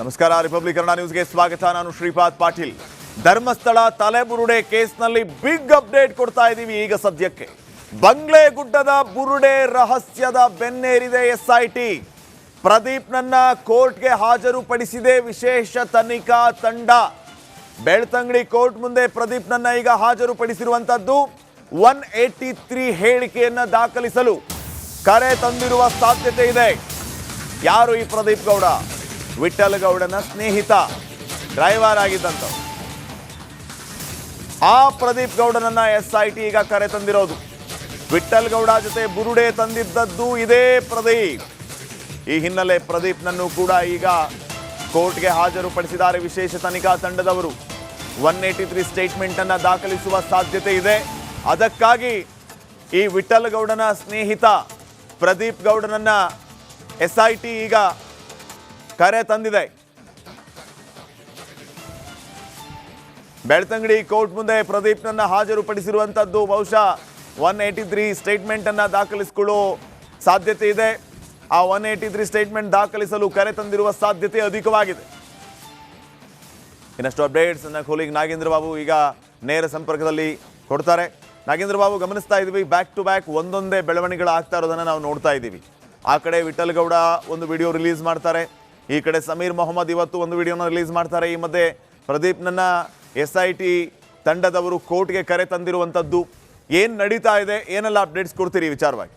ನಮಸ್ಕಾರ ರಿಪಬ್ಲಿಕ್ ಕನ್ನಡ ನ್ಯೂಸ್ಗೆ ಸ್ವಾಗತ. ನಾನು ಶ್ರೀಪಾದ್ ಪಾಟೀಲ್. ಧರ್ಮಸ್ಥಳ ತಲೆಬುರುಡೆ ಕೇಸ್ನಲ್ಲಿ ಬಿಗ್ ಅಪ್ಡೇಟ್ ಕೊಡ್ತಾ ಇದ್ದೀವಿ ಈಗ ಸದ್ಯಕ್ಕೆ. ಬಂಗ್ಲೆ ಗುಡ್ಡದ ಬುರುಡೆ ರಹಸ್ಯದ ಬೆನ್ನೇರಿದೆ ಎಸ್ಐಟಿ. ಪ್ರದೀಪ್ನನ್ನ ಕೋರ್ಟ್ಗೆ ಹಾಜರುಪಡಿಸಿದೆ ವಿಶೇಷ ತನಿಖಾ ತಂಡ. ಬೆಳ್ತಂಗಡಿ ಕೋರ್ಟ್ ಮುಂದೆ ಪ್ರದೀಪ್ನನ್ನ ಈಗ ಹಾಜರುಪಡಿಸಿರುವಂತದ್ದು ಒನ್ ಏಟಿ ತ್ರೀ ಹೇಳಿಕೆಯನ್ನ ದಾಖಲಿಸಲು ಕರೆ ತಂದಿರುವ ಸಾಧ್ಯತೆ ಇದೆ. ಯಾರು ಈ ಪ್ರದೀಪ್ ಗೌಡ? ವಿಠಲ್ ಗೌಡನ ಸ್ನೇಹಿತ, ಡ್ರೈವರ್ ಆಗಿದ್ದಂತ ಆ ಪ್ರದೀಪ್ ಗೌಡನನ್ನ ಎಸ್ ಐ ಟಿ ಈಗ ಕರೆ ತಂದಿರೋದು. ವಿಠಲ್ ಗೌಡ ಜೊತೆ ಬುರುಡೆ ತಂದಿದ್ದದ್ದು ಇದೇ ಪ್ರದೀಪ್. ಈ ಹಿನ್ನೆಲೆ ಪ್ರದೀಪ್ನನ್ನು ಕೂಡ ಈಗ ಕೋರ್ಟ್ಗೆ ಹಾಜರುಪಡಿಸಿದ್ದಾರೆ ವಿಶೇಷ ತನಿಖಾ ತಂಡದವರು. ಒನ್ ಏಟಿ ತ್ರೀ ಸ್ಟೇಟ್ಮೆಂಟ್ ಅನ್ನ ದಾಖಲಿಸುವ ಸಾಧ್ಯತೆ ಇದೆ. ಅದಕ್ಕಾಗಿ ಈ ವಿಠಲ್ ಗೌಡನ ಸ್ನೇಹಿತ, ಪ್ರದೀಪ್ ಗೌಡನನ್ನ ಎಸ್ ಐ ಟಿ ಈಗ ಕರೆ ತಂದಿದೆ. ಬೆಳ್ತಂಗಡಿ ಕೋರ್ಟ್ ಮುಂದೆ ಪ್ರದೀಪ್ನನ್ನು ಹಾಜರುಪಡಿಸಿರುವಂತದ್ದು ಬಹುಶಃ ಒನ್ ಏಟಿ ತ್ರೀ ಸ್ಟೇಟ್ಮೆಂಟ್ ಅನ್ನ ದಾಖಲಿಸಿಕೊಳ್ಳೋ ಸಾಧ್ಯತೆ ಇದೆ. ಆ ಒನ್ ಏಟಿ ತ್ರೀ ಸ್ಟೇಟ್ಮೆಂಟ್ ದಾಖಲಿಸಲು ಕರೆ ತಂದಿರುವ ಸಾಧ್ಯತೆ ಅಧಿಕವಾಗಿದೆ. ಇನ್ನಷ್ಟು ಅಪ್ಡೇಟ್ಸ್ ನನ್ನ ಕೋಲಿಗ್ ನಾಗೇಂದ್ರ ಬಾಬು ಈಗ ನೇರ ಸಂಪರ್ಕದಲ್ಲಿ ಕೊಡ್ತಾರೆ. ನಾಗೇಂದ್ರ ಬಾಬು, ಗಮನಿಸ್ತಾ ಇದ್ದೀವಿ ಬ್ಯಾಕ್ ಟು ಬ್ಯಾಕ್ ಒಂದೊಂದೇ ಬೆಳವಣಿಗೆಗಳು ಆಗ್ತಾ ಇರೋದನ್ನ ನಾವು ನೋಡ್ತಾ ಇದ್ದೀವಿ ಆ ಕಡೆ ವಿಠಲ್ಗೌಡ ಒಂದು ವಿಡಿಯೋ ರಿಲೀಸ್ ಮಾಡ್ತಾರೆ. ಈ ಕಡೆ ಸಮೀರ್ ಮೊಹಮ್ಮದ್ ಇವತ್ತು ಒಂದು ವಿಡಿಯೋನ ರಿಲೀಸ್ ಮಾಡ್ತಾರೆ. ಈ ಮಧ್ಯೆ ಪ್ರದೀಪ್ನನ್ನ ಎಸ್ ಐ ಟಿ ತಂಡದವರು ಕೋರ್ಟ್ಗೆ ಕರೆ ತಂದಿರುವಂಥದ್ದು ಏನು ನಡೀತಾ ಇದೆ? ಏನೆಲ್ಲ ಅಪ್ಡೇಟ್ಸ್ ಕೊಡ್ತೀರಿ ವಿಚಾರವಾಗಿ?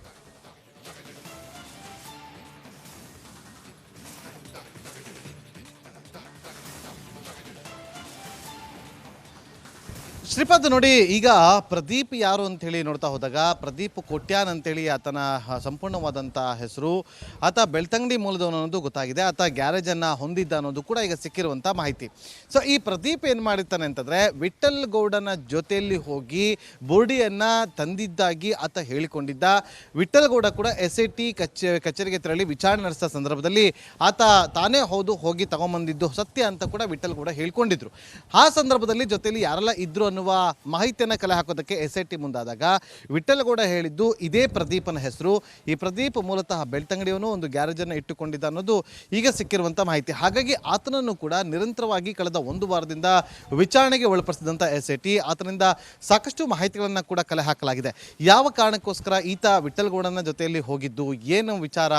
ಶ್ರೀಪಾದ್ ನೋಡಿ, ಈಗ ಪ್ರದೀಪ್ ಯಾರು ಅಂತೇಳಿ ನೋಡ್ತಾ ಹೋದಾಗ, ಪ್ರದೀಪ್ ಕೊಟ್ಯಾನ್ ಅಂತೇಳಿ ಆತನ ಸಂಪೂರ್ಣವಾದಂಥ ಹೆಸರು, ಆತ ಬೆಳ್ತಂಗಡಿ ಮೂಲದವನು ಅನ್ನೋದು ಗೊತ್ತಾಗಿದೆ, ಆತ ಗ್ಯಾರೇಜನ್ನು ಹೊಂದಿದ್ದ ಅನ್ನೋದು ಕೂಡ ಈಗ ಸಿಕ್ಕಿರುವಂಥ ಮಾಹಿತಿ. ಸೊ ಈ ಪ್ರದೀಪ್ ಏನು ಮಾಡಿರ್ತಾನೆ ಅಂತಂದರೆ ವಿಠಲ್ ಗೌಡನ ಜೊತೆಯಲ್ಲಿ ಹೋಗಿ ಬೋರ್ಡಿಯನ್ನು ತಂದಿದ್ದಾಗಿ ಆತ ಹೇಳಿಕೊಂಡಿದ್ದ. ವಿಠಲ್ ಗೌಡ ಕೂಡ ಎಸ್ ಐ ಟಿ ಕಚೇ, ಕಚೇರಿಗೆ ತೆರಳಿ ವಿಚಾರಣೆ ನಡೆಸಿದ ಸಂದರ್ಭದಲ್ಲಿ ಆತ ತಾನೇ ಹೌದು, ಹೋಗಿ ತಗೊಂಬಂದಿದ್ದು ಸತ್ಯ ಅಂತ ಕೂಡ ವಿಠಲ್ ಗೌಡ ಹೇಳ್ಕೊಂಡಿದ್ರು. ಆ ಸಂದರ್ಭದಲ್ಲಿ ಜೊತೆಯಲ್ಲಿ ಯಾರೆಲ್ಲ ಇದ್ರು ಅನ್ನುವ ಮಾಹಿತಿಯನ್ನು ಕಲೆ ಹಾಕೋದಕ್ಕೆ ಎಸ್ ಐ ಟಿ ಮುಂದಾದಾಗ ವಿಠಲಗೌಡ ಹೇಳಿದ್ದು ಇದೇ ಪ್ರದೀಪನ ಹೆಸರು. ಈ ಪ್ರದೀಪ್ ಮೂಲತಃ ಬೆಳ್ತಂಗಡಿಯವನು ಒಂದು ಗ್ಯಾರೇಜನ್ನು ಇಟ್ಟುಕೊಂಡಿದ್ದ ಅನ್ನೋದು ಈಗ ಸಿಕ್ಕಿರುವಂಥ ಮಾಹಿತಿ. ಹಾಗಾಗಿ ಆತನನ್ನು ಕೂಡ ನಿರಂತರವಾಗಿ ಕಳೆದ ಒಂದು ವಾರದಿಂದ ವಿಚಾರಣೆಗೆ ಒಳಪಡಿಸಿದಂಥ ಎಸ್ ಐ ಟಿ ಆತನಿಂದ ಸಾಕಷ್ಟು ಮಾಹಿತಿಗಳನ್ನು ಕೂಡ ಕಲೆ ಹಾಕಲಾಗಿದೆ. ಯಾವ ಕಾರಣಕ್ಕೋಸ್ಕರ ಈತ ವಿಠಲ್ಗೌಡನ ಜೊತೆಯಲ್ಲಿ ಹೋಗಿದ್ದು, ಏನು ವಿಚಾರ?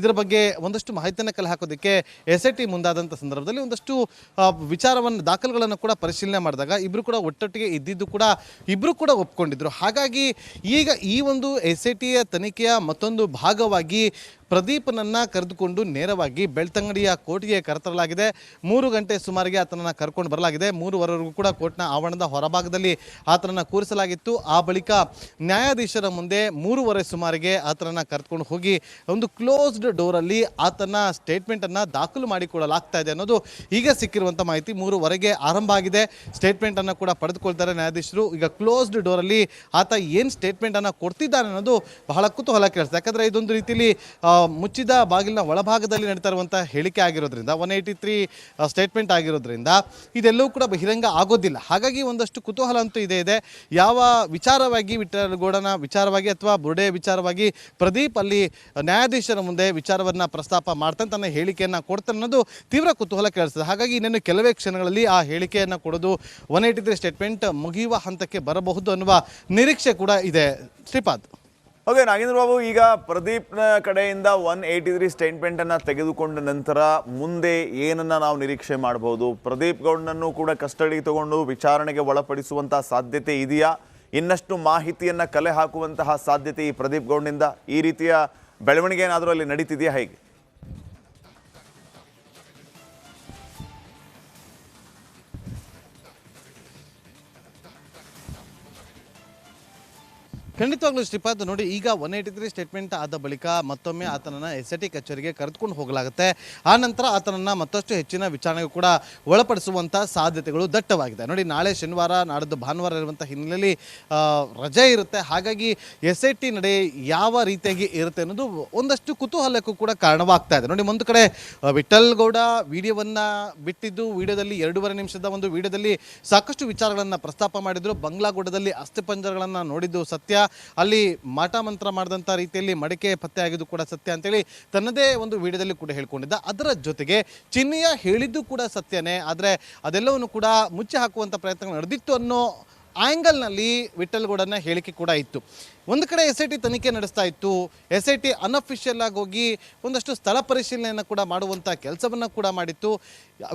ಇದರ ಬಗ್ಗೆ ಒಂದಷ್ಟು ಮಾಹಿತಿಯನ್ನು ಕಲೆ ಹಾಕೋದಕ್ಕೆ ಎಸ್ ಐ ಟಿ ಮುಂದಾದಂಥ ಸಂದರ್ಭದಲ್ಲಿ ಒಂದಷ್ಟು ವಿಚಾರವನ್ನು, ದಾಖಲೆಗಳನ್ನು ಕೂಡ ಪರಿಶೀಲನೆ ಮಾಡಿದಾಗ ಇಬ್ಬರು ಕೂಡ ಒಟ್ಟೊಟ್ಟಿಗೆ ಇದ್ದಿದ್ದು ಕೂಡ ಇಬ್ಬರು ಕೂಡ ಒಪ್ಕೊಂಡಿದ್ರು. ಹಾಗಾಗಿ ಈಗ ಈ ಒಂದು ಎಸ್ ಐ ಟಿಯ ತನಿಖೆಯ ಮತ್ತೊಂದು ಭಾಗವಾಗಿ ಪ್ರದೀಪನನ್ನ ಕರೆದುಕೊಂಡು ನೇರವಾಗಿ ಬೆಳ್ತಂಗಡಿಯ ಕೋರ್ಟ್ಗೆ ಕರೆತರಲಾಗಿದೆ. ಮೂರು ಗಂಟೆ ಸುಮಾರಿಗೆ ಆತನನ್ನು ಕರ್ಕೊಂಡು ಬರಲಾಗಿದೆ. ಮೂರುವರೆಗೂ ಕೂಡ ಕೋರ್ಟ್ನ ಆವರಣದ ಹೊರಭಾಗದಲ್ಲಿ ಆತನನ್ನು ಕೂರಿಸಲಾಗಿತ್ತು. ಆ ಬಳಿಕ ನ್ಯಾಯಾಧೀಶರ ಮುಂದೆ ಮೂರುವರೆ ಸುಮಾರಿಗೆ ಆತನನ್ನು ಕರೆದುಕೊಂಡು ಹೋಗಿ ಒಂದು ಕ್ಲೋಸ್ಡ್ ಡೋರಲ್ಲಿ ಆತನ ಸ್ಟೇಟ್ಮೆಂಟನ್ನು ದಾಖಲು ಮಾಡಿಕೊಳ್ಳಲಾಗ್ತಾ ಇದೆ ಅನ್ನೋದು ಈಗ ಸಿಕ್ಕಿರುವಂಥ ಮಾಹಿತಿ ಮೂರುವರೆಗೆ ಆರಂಭ ಆಗಿದೆ. ಸ್ಟೇಟ್ಮೆಂಟನ್ನು ಕೂಡ ಪಡೆದುಕೊಳ್ತಾರೆ ನ್ಯಾಯಾಧೀಶರು. ಈಗ ಕ್ಲೋಸ್ಡ್ ಡೋರಲ್ಲಿ ಆತ ಏನು ಸ್ಟೇಟ್ಮೆಂಟನ್ನು ಕೊಡ್ತಿದ್ದಾನೆ ಅನ್ನೋದು ಬಹಳ ಕುತೂಹಲ ಕೇಳಿಸ್ತದೆ ಯಾಕಂದರೆ ಇದೊಂದು ರೀತಿಯಲ್ಲಿ ಮುಚ್ಚಿದ ಬಾಗಿಲಿನ ಒಳಭಾಗದಲ್ಲಿ ನಡೀತಾ ಇರುವಂಥ ಹೇಳಿಕೆ ಆಗಿರೋದ್ರಿಂದ ಒನ್ ಏಯ್ಟಿ ತ್ರೀ ಸ್ಟೇಟ್ಮೆಂಟ್ ಆಗಿರೋದ್ರಿಂದ ಇದೆಲ್ಲವೂ ಕೂಡ ಬಹಿರಂಗ ಆಗೋದಿಲ್ಲ. ಹಾಗಾಗಿ ಒಂದಷ್ಟು ಕುತೂಹಲ ಅಂತೂ ಇದೆ ಇದೆ. ಯಾವ ವಿಚಾರವಾಗಿ ವಿಠಲಗೌಡನ ವಿಚಾರವಾಗಿ ಅಥವಾ ಬುರ್ಡೆ ವಿಚಾರವಾಗಿ ಪ್ರದೀಪ್ ಅಲ್ಲಿ ನ್ಯಾಯಾಧೀಶರ ಮುಂದೆ ವಿಚಾರವನ್ನು ಪ್ರಸ್ತಾಪ ಮಾಡ್ತಾನೆ, ತನ್ನ ಹೇಳಿಕೆಯನ್ನು ಕೊಡ್ತಾನೆ ಅನ್ನೋದು ತೀವ್ರ ಕುತೂಹಲ ಕೇಳಿಸ್ತದೆ. ಹಾಗಾಗಿ ಇನ್ನೇನು ಕೆಲವೇ ಕ್ಷಣಗಳಲ್ಲಿ ಆ ಹೇಳಿಕೆಯನ್ನು ಕೊಡೋದು ಒನ್ ಏಯ್ಟಿ ತ್ರೀ ಸ್ಟೇಟ್ಮೆಂಟ್ ಮುಗಿಯುವ ಹಂತಕ್ಕೆ ಬರಬಹುದು ಅನ್ನುವ ನಿರೀಕ್ಷೆ ಕೂಡ ಇದೆ. ಶ್ರೀಪಾದ್. ಓಕೆ ನಾಗೇಂದ್ರ ಬಾಬು, ಈಗ ಪ್ರದೀಪ್ನ ಕಡೆಯಿಂದ ಒನ್ ಏಯ್ಟಿ ತ್ರೀ ಸ್ಟೇಟ್ಮೆಂಟ್ ಅನ್ನ ತೆಗೆದುಕೊಂಡ ನಂತರ ಮುಂದೆ ಏನನ್ನ ನಾವು ನಿರೀಕ್ಷೆ ಮಾಡಬಹುದು ಪ್ರದೀಪ್ ಗೌಡ್ನನ್ನು ಕೂಡ ಕಸ್ಟಡಿಗೆ ತಗೊಂಡು ವಿಚಾರಣೆಗೆ ಒಳಪಡಿಸುವಂತಹ ಸಾಧ್ಯತೆ ಇದೆಯಾ? ಇನ್ನಷ್ಟು ಮಾಹಿತಿಯನ್ನ ಕಲೆ ಹಾಕುವಂತಹ ಸಾಧ್ಯತೆ ಈ ಪ್ರದೀಪ್ ಗೌಡನಿಂದ ಈ ರೀತಿಯ ಬೆಳವಣಿಗೆ ಏನಾದರೂ ಅಲ್ಲಿ ನಡೀತಿದೆಯಾ ಹೇಗೆ? ಖಂಡಿತವಾಗ್ಲೂ ಶ್ರೀಪಾದ್ ನೋಡಿ, ಈಗ ಒನ್ ಏಯ್ಟಿ ತ್ರೀ ಸ್ಟೇಟ್ಮೆಂಟ್ ಆದ ಬಳಿಕ ಮತ್ತೊಮ್ಮೆ ಆತನನ್ನು ಎಸ್ ಐ ಟಿ ಕಚೇರಿಗೆ ಕರೆದುಕೊಂಡು ಹೋಗಲಾಗುತ್ತೆ. ಆ ನಂತರ ಆತನನ್ನು ಮತ್ತಷ್ಟು ಹೆಚ್ಚಿನ ವಿಚಾರಣೆಗೂ ಕೂಡ ಒಳಪಡಿಸುವಂಥ ಸಾಧ್ಯತೆಗಳು ದಟ್ಟವಾಗಿದೆ. ನೋಡಿ, ನಾಳೆ ಶನಿವಾರ, ನಾಡಿದ್ದು ಭಾನುವಾರ ಇರುವಂಥ ಹಿನ್ನೆಲೆಯಲ್ಲಿ ರಜೆ ಇರುತ್ತೆ. ಹಾಗಾಗಿ ಎಸ್ ಐ ಟಿ ನಡೆ ಯಾವ ರೀತಿಯಾಗಿ ಇರುತ್ತೆ ಅನ್ನೋದು ಒಂದಷ್ಟು ಕುತೂಹಲಕ್ಕೂ ಕೂಡ ಕಾರಣವಾಗ್ತಾ ಇದೆ. ನೋಡಿ, ಒಂದು ಕಡೆ ವಿಠಲ್ ಗೌಡ ವಿಡಿಯೋವನ್ನು ಬಿಟ್ಟಿದ್ದು, ವಿಡಿಯೋದಲ್ಲಿ ಎರಡೂವರೆ ನಿಮಿಷದ ಒಂದು ವಿಡಿಯೋದಲ್ಲಿ ಸಾಕಷ್ಟು ವಿಚಾರಗಳನ್ನು ಪ್ರಸ್ತಾಪ ಮಾಡಿದ್ರು. ಬಂಗ್ಲಾಗೂಡದಲ್ಲಿ ಅಸ್ಥಿಪಂಜರಗಳನ್ನು ನೋಡಿದ್ದು ಸತ್ಯ. ಅಲ್ಲಿ ಮಾಟ ಮಂತ್ರ ಮಾಡಿದಂಥ ರೀತಿಯಲ್ಲಿ ಮಡಿಕೆ ಪತ್ತೆ ಆಗಿದ್ದು ಕೂಡ ಸತ್ಯ ಅಂತೇಳಿ ತನ್ನದೇ ಒಂದು ವಿಡಿಯೋದಲ್ಲಿ ಕೂಡ ಹೇಳ್ಕೊಂಡಿದ್ದ. ಅದರ ಜೊತೆಗೆ ಚಿನ್ನಿಯ ಹೇಳಿದ್ದು ಕೂಡ ಸತ್ಯನೇ, ಆದರೆ ಅದೆಲ್ಲವನ್ನು ಕೂಡ ಮುಚ್ಚಿ ಹಾಕುವಂಥ ಪ್ರಯತ್ನಗಳು ನಡೆದಿತ್ತು ಅನ್ನೋ ಆ್ಯಂಗಲ್ನಲ್ಲಿ ವಿಠಲ್ಗೌಡನ ಹೇಳಿಕೆ ಕೂಡ ಇತ್ತು. ಒಂದು ಕಡೆ ಎಸ್ ಐ ಟಿ ತನಿಖೆ ನಡೆಸ್ತಾ ಇತ್ತು. ಎಸ್ ಐ ಟಿ ಅನ್ಅಫಿಷಿಯಲ್ ಆಗಿ ಹೋಗಿ ಒಂದಷ್ಟು ಸ್ಥಳ ಪರಿಶೀಲನೆಯನ್ನು ಕೂಡ ಮಾಡುವಂಥ ಕೆಲಸವನ್ನು ಕೂಡ ಮಾಡಿತ್ತು.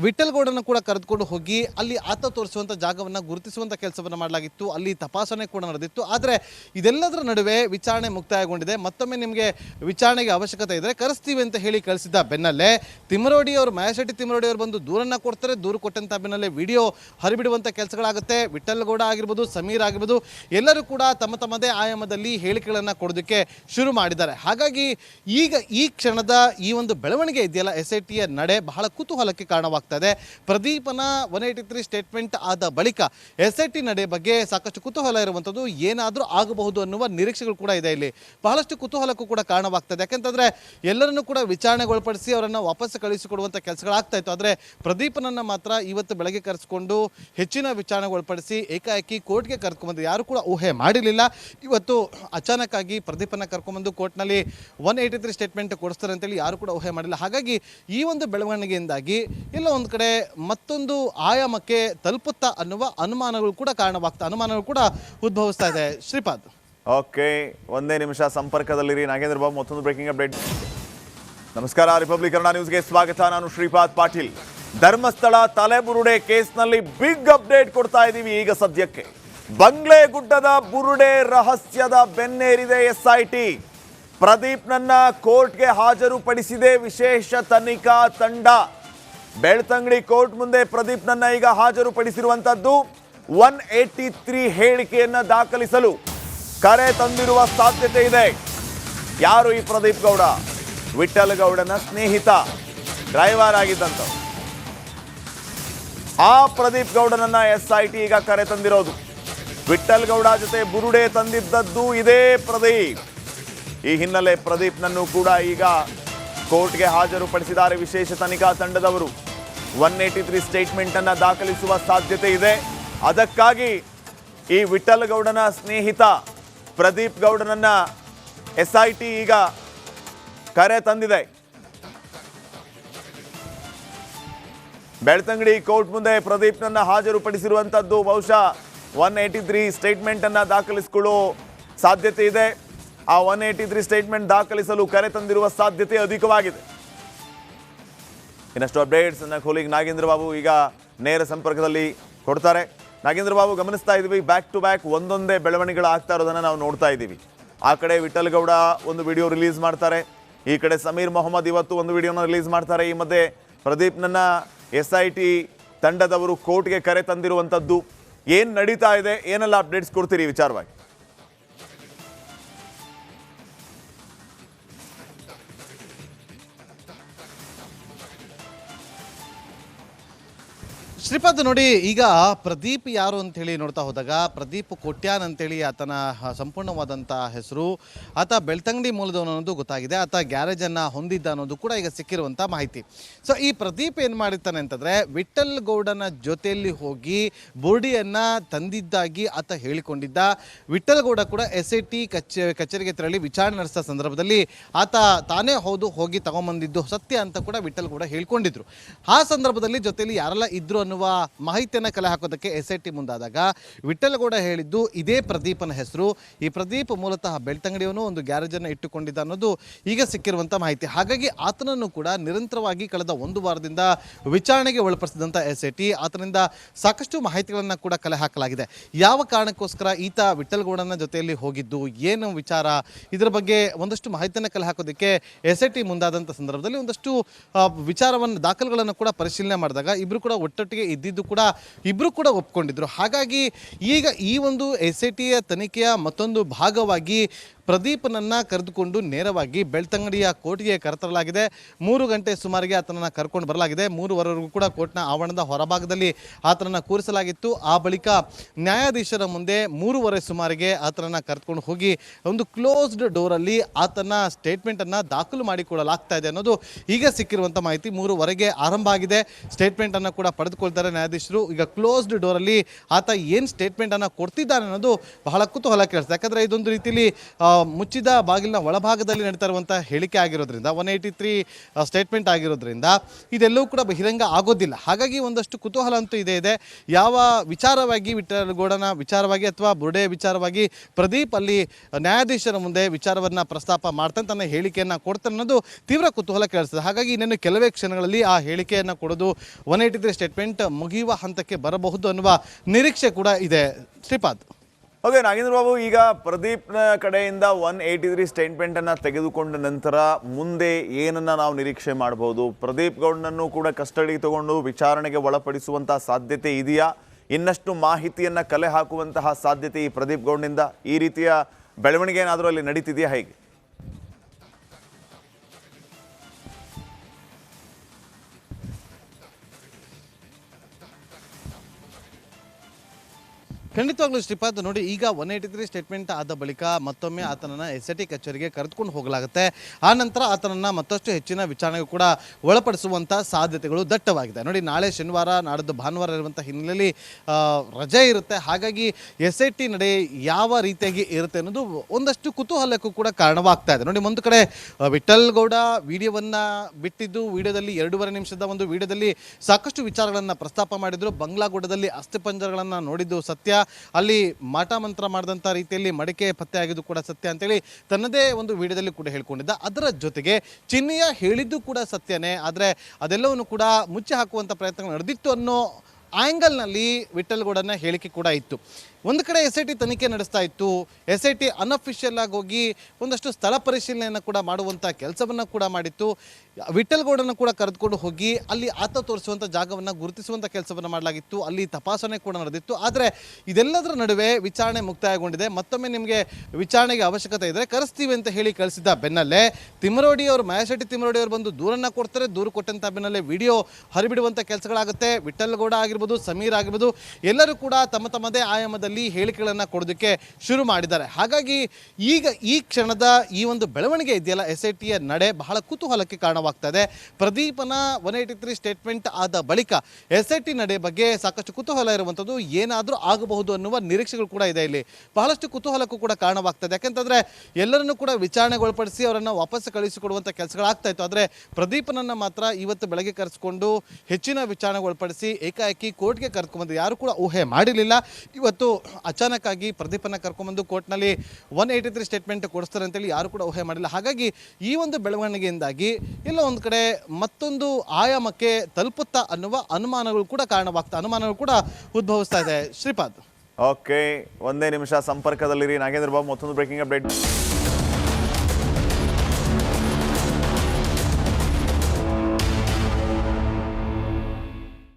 ವಿಠಲ್ಗೌಡನ ಕೂಡ ಕರೆದುಕೊಂಡು ಹೋಗಿ ಅಲ್ಲಿ ಆತ ತೋರಿಸುವಂಥ ಜಾಗವನ್ನು ಗುರುತಿಸುವಂಥ ಕೆಲಸವನ್ನು ಮಾಡಲಾಗಿತ್ತು. ಅಲ್ಲಿ ತಪಾಸಣೆ ಕೂಡ ನಡೆದಿತ್ತು. ಆದರೆ ಇದೆಲ್ಲದರ ನಡುವೆ ವಿಚಾರಣೆ ಮುಕ್ತಾಯಗೊಂಡಿದೆ. ಮತ್ತೊಮ್ಮೆ ನಿಮಗೆ ವಿಚಾರಣೆಗೆ ಅವಶ್ಯಕತೆ ಇದ್ದರೆ ಕರೆಸ್ತೀವಿ ಅಂತ ಹೇಳಿ ಕಳಿಸಿದ್ದ ಬೆನ್ನಲ್ಲೇ ತಿಮ್ಮರೋಡಿ ಅವರು ಮಹೇಶೆಟ್ಟಿ ತಿಮ್ಮರೋಡಿ ಅವರು ಬಂದು ದೂರನ್ನು ಕೊಡ್ತಾರೆ. ದೂರು ಕೊಟ್ಟಂಥ ಬೆನ್ನಲ್ಲೇ ವಿಡಿಯೋ ಹರಿಬಿಡುವಂಥ ಕೆಲಸಗಳಾಗುತ್ತೆ. ವಿಠಲ್ಗೌಡ ಆಗಿರ್ಬೋದು, ಸಮೀರ್ ಆಗಿರ್ಬೋದು, ಎಲ್ಲರೂ ಕೂಡ ತಮ್ಮ ತಮ್ಮದೇ ಆಯಾಮದಲ್ಲಿ ಹೇಳಿಕೆಗಳನ್ನು ಕೊಡೋದಕ್ಕೆ ಶುರು ಮಾಡಿದ್ದಾರೆ. ಹಾಗಾಗಿ ಈಗ ಈ ಕ್ಷಣದ ಈ ಒಂದು ಬೆಳವಣಿಗೆ ಇದೆಯಲ್ಲ ಎಸ್ ಐ ಟಿಯ ನಡೆ ಬಹಳ ಕುತೂಹಲಕ್ಕೆ ಕಾರಣವಾಗ್ತಾ ಪ್ರದೀಪನ ಒನ್ ಏಯ್ಟಿ ತ್ರೀ ಸ್ಟೇಟ್ಮೆಂಟ್ ಆದ ಬಳಿಕ ಎಸ್ ಐ ಟಿ ನಡೆ ಬಗ್ಗೆ ಸಾಕಷ್ಟು ಕುತೂಹಲ ಇರುವಂಥದ್ದು ಏನಾದರೂ ಆಗಬಹುದು ಅನ್ನುವ ನಿರೀಕ್ಷೆಗಳು ಕೂಡ ಇದೆ ಇಲ್ಲಿ. ಬಹಳಷ್ಟು ಕುತೂಹಲಕ್ಕೂ ಕೂಡ ಕಾರಣವಾಗ್ತದೆ. ಯಾಕಂತಂದರೆ ಎಲ್ಲರನ್ನೂ ಕೂಡ ವಿಚಾರಣೆಗೊಳಪಡಿಸಿ ಅವರನ್ನು ವಾಪಸ್ ಕಳಿಸಿಕೊಡುವಂಥ ಕೆಲಸಗಳಾಗ್ತಾ ಇತ್ತು. ಆದರೆ ಪ್ರದೀಪನನ್ನು ಮಾತ್ರ ಇವತ್ತು ಬೆಳಗ್ಗೆ ಕರೆಸಿಕೊಂಡು ಹೆಚ್ಚಿನ ವಿಚಾರಣೆಗೊಳಪಡಿಸಿ ಏಕಾಏಕಿ ಕೋರ್ಟ್ಗೆ ಕರೆದುಕೊಂಡು ಯಾರು ಕೂಡ ಊಹೆ ಮಾಡಿರಲಿಲ್ಲ. ಇವತ್ತು ಅಚಾನಕ್ ಆಗಿ ಕರ್ಕೊಂಡ್ಬಂದು ಕರ್ಕೊಂಬಂದು ಕೋರ್ಟ್ನಲ್ಲಿ ಒನ್ ಏಯ್ಟಿ ತ್ರೀ ಸ್ಟೇಟ್ಮೆಂಟ್ ಕೊಡಿಸ್ತಾರೆ ಅಂತೇಳಿ ಯಾರು ಕೂಡ ಊಹೆ ಮಾಡಿಲ್ಲ. ಹಾಗಾಗಿ ಈ ಒಂದು ಬೆಳವಣಿಗೆಯಿಂದಾಗಿ ಎಲ್ಲ ಒಂದು ಕಡೆ ಮತ್ತೊಂದು ಆಯಾಮಕ್ಕೆ ತಲುಪುತ್ತಾ ಅನ್ನುವ ಅನುಮಾನಗಳು ಕೂಡ ಕಾರಣವಾಗ್ತಾ, ಅನುಮಾನಗಳು ಕೂಡ ಉದ್ಭವಿಸ್ತಾ ಇದೆ. ಶ್ರೀಪಾದ್. ಓಕೆ, ಒಂದೇ ನಿಮಿಷ ಸಂಪರ್ಕದಲ್ಲಿರಿ. ನಾಗೇಂದ್ರ ಬಾಬು, ಮತ್ತೊಂದು ಬ್ರೇಕಿಂಗ್ ಅಪ್ಡೇಟ್ ನಮಸ್ಕಾರ ರಿಪಬ್ಲಿಕ್ ಕನ್ನಡ ನ್ಯೂಸ್ಗೆ ಸ್ವಾಗತ. ನಾನು ಶ್ರೀಪಾದ್ ಪಾಟೀಲ್. ಧರ್ಮಸ್ಥಳ ತಲೆಬುರುಡೆ ಕೇಸ್ನಲ್ಲಿ ಬಿಗ್ ಅಪ್ಡೇಟ್ ಕೊಡ್ತಾ ಇದ್ದೀವಿ ಈಗ ಸದ್ಯಕ್ಕೆ. ಬಂಗ್ಲೆ ಗುಡ್ಡದ ಬುರುಡೆ ರಹಸ್ಯದ ಬೆನ್ನೇರಿದೆ ಎಸ್ಐಟಿ. ಪ್ರದೀಪ್ನನ್ನ ಕೋರ್ಟ್ಗೆ ಹಾಜರುಪಡಿಸಿದೆ ವಿಶೇಷ ತನಿಖಾ ತಂಡ. ಬೆಳ್ತಂಗಡಿ ಕೋರ್ಟ್ ಮುಂದೆ ಪ್ರದೀಪ್ನನ್ನ ಈಗ ಹಾಜರುಪಡಿಸಿರುವಂತದ್ದು ಒನ್ ಏಟಿ ತ್ರೀ ಹೇಳಿಕೆಯನ್ನು ದಾಖಲಿಸಲು ಕರೆ ತಂದಿರುವ ಸಾಧ್ಯತೆ ಇದೆ. ಯಾರು ಈ ಪ್ರದೀಪ್ ಗೌಡ? ವಿಠಲ್ ಗೌಡನ ಸ್ನೇಹಿತ, ಡ್ರೈವರ್ ಆಗಿದ್ದಂತ ಆ ಪ್ರದೀಪ್ ಗೌಡನನ್ನ ಎಸ್ ಐ ಟಿ ಈಗ ಕರೆ ತಂದಿರೋದು. ವಿಠಲ್ ಗೌಡ ಜೊತೆ ಬುರುಡೆ ತಂದಿದ್ದದ್ದು ಇದೇ ಪ್ರದೀಪ್. ಈ ಹಿನ್ನೆಲೆ ಪ್ರದೀಪ್ನನ್ನು ಕೂಡ ಈಗ ಕೋರ್ಟ್ಗೆ ಹಾಜರುಪಡಿಸಿದ್ದಾರೆ ವಿಶೇಷ ತನಿಖಾ ತಂಡದವರು. ಒನ್ ಏಟಿ ತ್ರೀ ಸ್ಟೇಟ್ಮೆಂಟ್ ಅನ್ನ ದಾಖಲಿಸುವ ಸಾಧ್ಯತೆ ಇದೆ. ಅದಕ್ಕಾಗಿ ಈ ವಿಠಲ್ ಗೌಡನ ಸ್ನೇಹಿತ ಪ್ರದೀಪ್ ಗೌಡನನ್ನ ಎಸ್ ಐ ಟಿ ಈಗ ಕರೆ ತಂದಿದೆ. ಬೆಳ್ತಂಗಡಿ ಕೋರ್ಟ್ ಮುಂದೆ ಪ್ರದೀಪ್ನನ್ನ ಹಾಜರುಪಡಿಸಿರುವಂತದ್ದು ಬಹುಶಃ ಒನ್ ಏಯ್ಟಿ ತ್ರೀ ಸ್ಟೇಟ್ಮೆಂಟನ್ನು ದಾಖಲಿಸಿಕೊಳ್ಳೋ ಸಾಧ್ಯತೆ ಇದೆ. ಆ ಒನ್ ಏಯ್ಟಿ ತ್ರೀ ಸ್ಟೇಟ್ಮೆಂಟ್ ದಾಖಲಿಸಲು ಕರೆ ತಂದಿರುವ ಸಾಧ್ಯತೆ ಅಧಿಕವಾಗಿದೆ. ಇನ್ನಷ್ಟು ಅಪ್ಡೇಟ್ಸ್ ಅನ್ನ ಕೋಲಿಗೆ ನಾಗೇಂದ್ರ ಬಾಬು ಈಗ ನೇರ ಸಂಪರ್ಕದಲ್ಲಿ ಕೊಡ್ತಾರೆ. ನಾಗೇಂದ್ರ ಬಾಬು ಗಮನಿಸ್ತಾ ಇದ್ದೀವಿ ಬ್ಯಾಕ್ ಟು ಬ್ಯಾಕ್ ಒಂದೊಂದೇ ಬೆಳವಣಿಗೆಗಳು ಆಗ್ತಾ ಇರೋದನ್ನು ನಾವು ನೋಡ್ತಾ ಇದ್ದೀವಿ ಆ ಕಡೆ ವಿಠಲ್ ಗೌಡ ಒಂದು ವಿಡಿಯೋ ರಿಲೀಸ್ ಮಾಡ್ತಾರೆ. ಈ ಕಡೆ ಸಮೀರ್ ಮೊಹಮ್ಮದ್ ಇವತ್ತು ಒಂದು ವಿಡಿಯೋನ ರಿಲೀಸ್ ಮಾಡ್ತಾರೆ. ಈ ಮಧ್ಯೆ ಪ್ರದೀಪ್ನನ್ನ ಎಸ್ ಐ ಟಿ ತಂಡದವರು ಕೋರ್ಟ್ಗೆ ಕರೆ ತಂದಿರುವಂಥದ್ದು ಏನು ನಡೀತಾ ಇದೆ ಏನೆಲ್ಲ ಅಪ್ಡೇಟ್ಸ್ ಕೊಡ್ತೀರಿ ವಿಚಾರವಾಗಿ? ಶ್ರೀಪಾದ್ ನೋಡಿ, ಈಗ ಪ್ರದೀಪ್ ಯಾರು ಅಂತ ಹೇಳಿ ನೋಡ್ತಾ ಹೋದಾಗ, ಪ್ರದೀಪ್ ಕೊಟ್ಯಾನ್ ಅಂತೇಳಿ ಆತನ ಸಂಪೂರ್ಣವಾದಂಥ ಹೆಸರು, ಆತ ಬೆಳ್ತಂಗಡಿ ಮೂಲದವನು ಅನ್ನೋದು ಗೊತ್ತಾಗಿದೆ, ಆತ ಗ್ಯಾರೇಜನ್ನು ಹೊಂದಿದ್ದ ಅನ್ನೋದು ಕೂಡ ಈಗ ಸಿಕ್ಕಿರುವಂಥ ಮಾಹಿತಿ. ಸೊ ಈ ಪ್ರದೀಪ್ ಏನು ಮಾಡಿರ್ತಾನೆ ಅಂತಂದರೆ ವಿಠಲ್ ಗೌಡನ ಜೊತೆಯಲ್ಲಿ ಹೋಗಿ ಬೋರ್ಡಿಯನ್ನು ತಂದಿದ್ದಾಗಿ ಆತ ಹೇಳಿಕೊಂಡಿದ್ದ. ವಿಠಲ್ ಗೌಡ ಕೂಡ ಎಸ್ ಐ ಟಿ ಕಚೇ, ಕಚೇರಿಗೆ ತೆರಳಿ ವಿಚಾರಣೆ ನಡೆಸಿದ ಸಂದರ್ಭದಲ್ಲಿ ಆತ ತಾನೇ ಹೌದು, ಹೋಗಿ ತಗೊಂಬಂದಿದ್ದು ಸತ್ಯ ಅಂತ ಕೂಡ ವಿಠಲ್ ಗೌಡ ಹೇಳ್ಕೊಂಡಿದ್ರು. ಆ ಸಂದರ್ಭದಲ್ಲಿ ಜೊತೆಯಲ್ಲಿ ಯಾರೆಲ್ಲ ಇದ್ರು ಅನ್ನುವ ಮಾಹಿತಿಯನ್ನು ಕಲೆ ಹಾಕೋದಕ್ಕೆ ಎಸ್ ಐ ಟಿ ಮುಂದಾದಾಗ ವಿಠಲಗೌಡ ಹೇಳಿದ್ದು ಇದೇ ಪ್ರದೀಪನ ಹೆಸರು. ಈ ಪ್ರದೀಪ್ ಮೂಲತಃ ಬೆಳ್ತಂಗಡಿಯವನು ಒಂದು ಗ್ಯಾರೇಜನ್ನು ಇಟ್ಟುಕೊಂಡಿದ್ದ ಅನ್ನೋದು ಈಗ ಸಿಕ್ಕಿರುವಂಥ ಮಾಹಿತಿ. ಹಾಗಾಗಿ ಆತನನ್ನು ಕೂಡ ನಿರಂತರವಾಗಿ ಕಳೆದ ಒಂದು ವಾರದಿಂದ ವಿಚಾರಣೆಗೆ ಒಳಪಡಿಸಿದಂಥ ಎಸ್ ಐ ಟಿ ಆತನಿಂದ ಸಾಕಷ್ಟು ಮಾಹಿತಿಗಳನ್ನು ಕೂಡ ಕಲೆ ಹಾಕಲಾಗಿದೆ. ಯಾವ ಕಾರಣಕ್ಕೋಸ್ಕರ ಈತ ವಿಠಲ್ಗೌಡನ ಜೊತೆಯಲ್ಲಿ ಹೋಗಿದ್ದು, ಏನು ವಿಚಾರ? ಇದರ ಬಗ್ಗೆ ಒಂದಷ್ಟು ಮಾಹಿತಿಯನ್ನು ಕಲೆ ಹಾಕೋದಕ್ಕೆ ಎಸ್ ಐ ಟಿ ಮುಂದಾದಂಥ ಸಂದರ್ಭದಲ್ಲಿ ಒಂದಷ್ಟು ವಿಚಾರವನ್ನು, ದಾಖಲೆಗಳನ್ನು ಕೂಡ ಪರಿಶೀಲನೆ ಮಾಡಿದಾಗ ಇಬ್ಬರು ಕೂಡ ಒಟ್ಟೊಟ್ಟಿಗೆ ಇದ್ದಿದ್ದು ಕೂಡ ಇಬ್ಬರು ಕೂಡ ಒಪ್ಕೊಂಡಿದ್ರು. ಹಾಗಾಗಿ ಈಗ ಈ ಒಂದು ಎಸ್ ಐ ಟಿಯ ತನಿಖೆಯ ಮತ್ತೊಂದು ಭಾಗವಾಗಿ ಪ್ರದೀಪ್ನನ್ನ ಕರೆದುಕೊಂಡು ನೇರವಾಗಿ ಬೆಳ್ತಂಗಡಿಯ ಕೋರ್ಟ್ಗೆ ಕರೆತರಲಾಗಿದೆ. ಮೂರು ಗಂಟೆ ಸುಮಾರಿಗೆ ಆತನನ್ನು ಕರ್ಕೊಂಡು ಬರಲಾಗಿದೆ. ಮೂರುವರೆಗೂ ಕೂಡ ಕೋರ್ಟ್ನ ಆವರಣದ ಹೊರಭಾಗದಲ್ಲಿ ಆತನನ್ನು ಕೂರಿಸಲಾಗಿತ್ತು. ಆ ಬಳಿಕ ನ್ಯಾಯಾಧೀಶರ ಮುಂದೆ ಮೂರುವರೆ ಸುಮಾರಿಗೆ ಆತನನ್ನು ಕರೆದುಕೊಂಡು ಹೋಗಿ ಒಂದು ಕ್ಲೋಸ್ಡ್ ಡೋರಲ್ಲಿ ಆತನ ಸ್ಟೇಟ್ಮೆಂಟನ್ನು ದಾಖಲು ಮಾಡಿಕೊಳ್ಳಲಾಗ್ತಾ ಇದೆ ಅನ್ನೋದು ಈಗ ಸಿಕ್ಕಿರುವಂಥ ಮಾಹಿತಿ ಮೂರುವರೆಗೆ ಆರಂಭ ಆಗಿದೆ. ಸ್ಟೇಟ್ಮೆಂಟನ್ನು ಕೂಡ ಪಡೆದುಕೊಳ್ತಾರೆ ನ್ಯಾಯಾಧೀಶರು. ಈಗ ಕ್ಲೋಸ್ಡ್ ಡೋರಲ್ಲಿ ಆತ ಏನು ಸ್ಟೇಟ್ಮೆಂಟನ್ನು ಕೊಡ್ತಿದ್ದಾನೆ ಅನ್ನೋದು ಬಹಳ ಕುತೂಹಲ ಕೇಳಿಸ್ತದೆ ಯಾಕಂದರೆ ಇದೊಂದು ರೀತಿಯಲ್ಲಿ ಮುಚ್ಚಿದ ಬಾಗಿಲಿನ ಒಳಭಾಗದಲ್ಲಿ ನಡೀತಾ ಇರುವಂಥ ಹೇಳಿಕೆ ಆಗಿರೋದ್ರಿಂದ ಒನ್ ಏಯ್ಟಿ ತ್ರೀ ಸ್ಟೇಟ್ಮೆಂಟ್ ಆಗಿರೋದ್ರಿಂದ ಇದೆಲ್ಲವೂ ಕೂಡ ಬಹಿರಂಗ ಆಗೋದಿಲ್ಲ. ಹಾಗಾಗಿ ಒಂದಷ್ಟು ಕುತೂಹಲ ಅಂತೂ ಇದೆ ಇದೆ. ಯಾವ ವಿಚಾರವಾಗಿ ವಿಠಲಗೌಡನ ವಿಚಾರವಾಗಿ ಅಥವಾ ಬುರ್ಡೆ ವಿಚಾರವಾಗಿ ಪ್ರದೀಪ್ ಅಲ್ಲಿ ನ್ಯಾಯಾಧೀಶರ ಮುಂದೆ ವಿಚಾರವನ್ನು ಪ್ರಸ್ತಾಪ ಮಾಡ್ತಾನೆ ತನ್ನ ಹೇಳಿಕೆಯನ್ನು ಕೊಡ್ತಾನೆ ಅನ್ನೋದು ತೀವ್ರ ಕುತೂಹಲ ಕೇಳಿಸ್ತದೆ. ಹಾಗಾಗಿ ಇನ್ನೇನು ಕೆಲವೇ ಕ್ಷಣಗಳಲ್ಲಿ ಆ ಹೇಳಿಕೆಯನ್ನು ಕೊಡೋದು ಒನ್ ಏಯ್ಟಿ ತ್ರೀ ಸ್ಟೇಟ್ಮೆಂಟ್ ಮುಗಿಯುವ ಹಂತಕ್ಕೆ ಬರಬಹುದು ಅನ್ನುವ ನಿರೀಕ್ಷೆ ಕೂಡ ಇದೆ. ಶ್ರೀಪಾದ್. ಓಕೆ ನಾಗೇಂದ್ರ ಬಾಬು, ಈಗ ಪ್ರದೀಪ್ನ ಕಡೆಯಿಂದ ಒನ್ ಏಯ್ಟಿ ತ್ರೀ ಸ್ಟೇಟ್ಮೆಂಟ್ ಅನ್ನ ತೆಗೆದುಕೊಂಡ ನಂತರ ಮುಂದೆ ಏನನ್ನ ನಾವು ನಿರೀಕ್ಷೆ ಮಾಡಬಹುದು ಪ್ರದೀಪ್ ಗೌಡ್ನನ್ನು ಕೂಡ ಕಸ್ಟಡಿಗೆ ತಗೊಂಡು ವಿಚಾರಣೆಗೆ ಒಳಪಡಿಸುವಂತಹ ಸಾಧ್ಯತೆ ಇದೆಯಾ? ಇನ್ನಷ್ಟು ಮಾಹಿತಿಯನ್ನ ಕಲೆ ಹಾಕುವಂತಹ ಸಾಧ್ಯತೆ ಈ ಪ್ರದೀಪ್ ಗೌಡ್ನಿಂದ ಈ ರೀತಿಯ ಬೆಳವಣಿಗೆ ಏನಾದರೂ ಅಲ್ಲಿ ನಡೀತಿದೆಯಾ ಹೇಗೆ? ಖಂಡಿತವಾಗ್ಲೂ ಶ್ರೀಪಾದ್ ನೋಡಿ, ಈಗ ಒನ್ ಏಯ್ಟಿ ತ್ರೀ ಸ್ಟೇಟ್ಮೆಂಟ್ ಆದ ಬಳಿಕ ಮತ್ತೊಮ್ಮೆ ಆತನನ್ನು ಎಸ್ ಐ ಕಚೇರಿಗೆ ಕರೆದುಕೊಂಡು ಹೋಗಲಾಗುತ್ತೆ. ಆ ನಂತರ ಆತನನ್ನು ಮತ್ತಷ್ಟು ಹೆಚ್ಚಿನ ವಿಚಾರಣೆಗೂ ಕೂಡ ಒಳಪಡಿಸುವಂಥ ಸಾಧ್ಯತೆಗಳು ದಟ್ಟವಾಗಿದೆ. ನೋಡಿ, ನಾಳೆ ಶನಿವಾರ, ನಾಡಿದ್ದು ಭಾನುವಾರ ಇರುವಂಥ ಹಿನ್ನೆಲೆಯಲ್ಲಿ ರಜೆ ಇರುತ್ತೆ. ಹಾಗಾಗಿ ಎಸ್ ಐ ನಡೆ ಯಾವ ರೀತಿಯಾಗಿ ಇರುತ್ತೆ ಅನ್ನೋದು ಒಂದಷ್ಟು ಕುತೂಹಲಕ್ಕೂ ಕೂಡ ಕಾರಣವಾಗ್ತಾ ಇದೆ. ನೋಡಿ, ಒಂದು ಕಡೆ ವಿಠಲ್ ಗೌಡ ವಿಡಿಯೋವನ್ನು ಬಿಟ್ಟಿದ್ದು, ವಿಡಿಯೋದಲ್ಲಿ ಎರಡೂವರೆ ನಿಮಿಷದ ಒಂದು ವಿಡಿಯೋದಲ್ಲಿ ಸಾಕಷ್ಟು ವಿಚಾರಗಳನ್ನು ಪ್ರಸ್ತಾಪ ಮಾಡಿದ್ರು. ಬಂಗ್ಲಾಗುಡ್ಡದಲ್ಲಿ ಅಸ್ಥಿಪಂಜರಗಳನ್ನು ನೋಡಿದ್ದು ಸತ್ಯ. ಅಲ್ಲಿ ಮಾಟ ಮಂತ್ರ ಮಾಡಿದಂಥ ರೀತಿಯಲ್ಲಿ ಮಡಿಕೆ ಪತ್ತೆ ಆಗಿದ್ದು ಕೂಡ ಸತ್ಯ ಅಂತೇಳಿ ತನ್ನದೇ ಒಂದು ವಿಡಿಯೋದಲ್ಲಿ ಕೂಡ ಹೇಳ್ಕೊಂಡಿದ್ದ. ಅದರ ಜೊತೆಗೆ ಚಿನ್ನಿಯ ಹೇಳಿದ್ದು ಕೂಡ ಸತ್ಯನೇ, ಆದರೆ ಅದೆಲ್ಲವನ್ನು ಕೂಡ ಮುಚ್ಚಿ ಹಾಕುವಂಥ ಪ್ರಯತ್ನಗಳು ನಡೆದಿತ್ತು ಅನ್ನೋ ಆ್ಯಂಗಲ್ನಲ್ಲಿ ವಿಠಲ್ಗೌಡನ ಹೇಳಿಕೆ ಕೂಡ ಇತ್ತು. ಒಂದು ಕಡೆ ಎಸ್ ಐ ಟಿ ತನಿಖೆ ನಡೆಸ್ತಾ ಇತ್ತು. ಎಸ್ ಐ ಟಿ ಅನ್ಅಫಿಷಿಯಲ್ ಆಗಿ ಹೋಗಿ ಒಂದಷ್ಟು ಸ್ಥಳ ಪರಿಶೀಲನೆಯನ್ನು ಕೂಡ ಮಾಡುವಂಥ ಕೆಲಸವನ್ನು ಕೂಡ ಮಾಡಿತ್ತು. ವಿಠಲ್ಗೌಡನ ಕೂಡ ಕರೆದುಕೊಂಡು ಹೋಗಿ ಅಲ್ಲಿ ಆತ ತೋರಿಸುವಂಥ ಜಾಗವನ್ನು ಗುರುತಿಸುವಂಥ ಕೆಲಸವನ್ನು ಮಾಡಲಾಗಿತ್ತು. ಅಲ್ಲಿ ತಪಾಸಣೆ ಕೂಡ ನಡೆದಿತ್ತು. ಆದರೆ ಇದೆಲ್ಲದರ ನಡುವೆ ವಿಚಾರಣೆ ಮುಕ್ತಾಯಗೊಂಡಿದೆ. ಮತ್ತೊಮ್ಮೆ ನಿಮಗೆ ವಿಚಾರಣೆಗೆ ಅವಶ್ಯಕತೆ ಇದ್ದರೆ ಕರೆಸ್ತೀವಿ ಅಂತ ಹೇಳಿ ಕಳಿಸಿದ್ದ ಬೆನ್ನಲ್ಲೇ ತಿಮ್ಮರೋಡಿ ಅವರು ಮಹೇಶೆಟ್ಟಿ ತಿಮ್ಮರೋಡಿ ಅವರು ಬಂದು ದೂರನ್ನು ಕೊಡ್ತಾರೆ. ದೂರು ಕೊಟ್ಟಂಥ ಬೆನ್ನಲ್ಲೇ ವಿಡಿಯೋ ಹರಿಬಿಡುವಂಥ ಕೆಲಸಗಳಾಗುತ್ತೆ. ವಿಠಲ್ಗೌಡ ಆಗಿರ್ಬೋದು, ಸಮೀರ್ ಆಗಿರ್ಬೋದು, ಎಲ್ಲರೂ ಕೂಡ ತಮ್ಮ ತಮ್ಮದೇ ಆಯಾಮದಲ್ಲಿ ಹೇಳಿಕೆಗಳನ್ನು ಕೊಡೋದಕ್ಕೆ ಶುರು ಮಾಡಿದ್ದಾರೆ. ಹಾಗಾಗಿ ಈಗ ಈ ಕ್ಷಣದ ಈ ಒಂದು ಬೆಳವಣಿಗೆ ಇದೆಯಲ್ಲ ಎಸ್ ಐ ಟಿಯ ನಡೆ ಬಹಳ ಕುತೂಹಲಕ್ಕೆ ಕಾರಣವಾಗ್ತಾ ಪ್ರದೀಪನ ಒನ್ ಏಯ್ಟಿ ತ್ರೀ ಸ್ಟೇಟ್ಮೆಂಟ್ ಆದ ಬಳಿಕ ಎಸ್ ಐ ಟಿ ನಡೆ ಬಗ್ಗೆ ಸಾಕಷ್ಟು ಕುತೂಹಲ ಇರುವಂಥದ್ದು ಏನಾದರೂ ಆಗಬಹುದು ಅನ್ನುವ ನಿರೀಕ್ಷೆಗಳು ಕೂಡ ಇದೆ ಇಲ್ಲಿ. ಬಹಳಷ್ಟು ಕುತೂಹಲಕ್ಕೂ ಕೂಡ ಕಾರಣವಾಗ್ತದೆ ಯಾಕೆಂತಂದರೆ ಎಲ್ಲರನ್ನೂ ಕೂಡ ವಿಚಾರಣೆಗೊಳಪಡಿಸಿ ಅವರನ್ನು ವಾಪಸ್ ಕಳಿಸಿಕೊಡುವಂಥ ಕೆಲಸಗಳಾಗ್ತಾ ಇತ್ತು. ಆದರೆ ಪ್ರದೀಪನನ್ನು ಮಾತ್ರ ಇವತ್ತು ಬೆಳಗ್ಗೆ ಕರೆಸಿಕೊಂಡು ಹೆಚ್ಚಿನ ವಿಚಾರಣೆಗೊಳಪಡಿಸಿ ಏಕಾಏಕಿ ಕೋರ್ಟ್ಗೆ ಕರೆದುಕೊಂಡು ಯಾರು ಕೂಡ ಊಹೆ ಮಾಡಿರಲಿಲ್ಲ. ಇವತ್ತು ಅಚಾನಕ್ ಆಗಿ ಕರ್ಕೊಂಬಂದು ಕೋರ್ಟ್ನಲ್ಲಿ ಒನ್ ಏಯ್ಟಿ ತ್ರೀ ಸ್ಟೇಟ್ಮೆಂಟ್ ಕೊಡಿಸ್ತಾರೆ ಅಂತೇಳಿ ಯಾರು ಕೂಡ ಊಹೆ ಮಾಡಿಲ್ಲ. ಹಾಗಾಗಿ ಈ ಒಂದು ಬೆಳವಣಿಗೆಯಿಂದಾಗಿ ಇಲ್ಲ ಒಂದು ಕಡೆ ಮತ್ತೊಂದು ಆಯಾಮಕ್ಕೆ ತಲುಪುತ್ತಾ ಅನ್ನುವ ಅನುಮಾನಗಳು ಕೂಡ ಕಾರಣವಾಗ್ತಾ ಅನುಮಾನಗಳು ಕೂಡ ಉದ್ಭವಿಸ್ತಾ ಇದೆ. ಶ್ರೀಪಾದ್. ಓಕೆ ಒಂದೇ ನಿಮಿಷ ಸಂಪರ್ಕದಲ್ಲಿರಿ. ನಾಗೇಂದ್ರ ಬಾಬು, ಮತ್ತೊಂದು ಬ್ರೇಕಿಂಗ್ ಅಪ್ಡೇಟ್